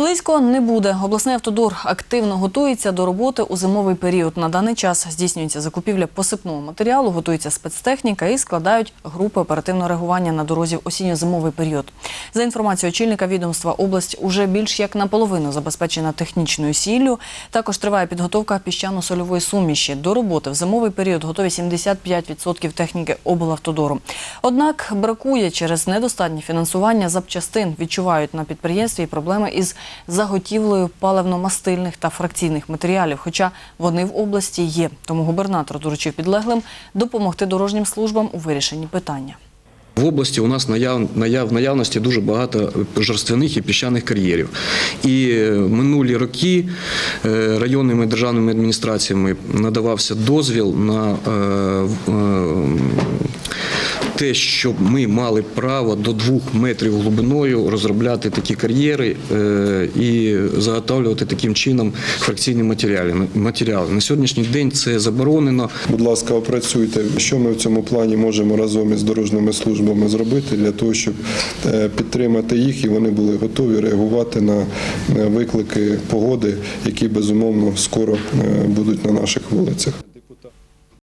Слизько не буде. Обласний автодор активно готується до роботи у зимовий період. На даний час здійснюється закупівля посипного матеріалу, готується спецтехніка і складають групи оперативного реагування на дорозі в осінньо-зимовий період. За інформацією очільника відомства, область уже більш як наполовину забезпечена технічною сіллю. Також триває підготовка піщано-сольової суміші. До роботи в зимовий період готові 75% техніки облавтодору. Однак бракує через недостатнє фінансування запчастин. Відчувають на підприємстві проблеми із заготівлею паливно-мастильних та фракційних матеріалів. Хоча вони в області є. Тому губернатор доручив підлеглим допомогти дорожнім службам у вирішенні питання. В області у нас наяв, наяв, наявності дуже багато жерствяних і піщаних кар'єрів. І е, минулі роки е, районними державними адміністраціями надавався дозвіл на е, те, щоб ми мали право до двох метрів глибиною розробляти такі кар'єри е, і заготовлювати таким чином фракційні матеріали. матеріали. На сьогоднішній день це заборонено. Будь ласка, опрацюйте, що ми в цьому плані можемо разом із дорожніми службами зробити для того, щоб е, підтримати їх і вони були готові реагувати на виклики погоди, які безумовно скоро е, будуть на наших вулицях.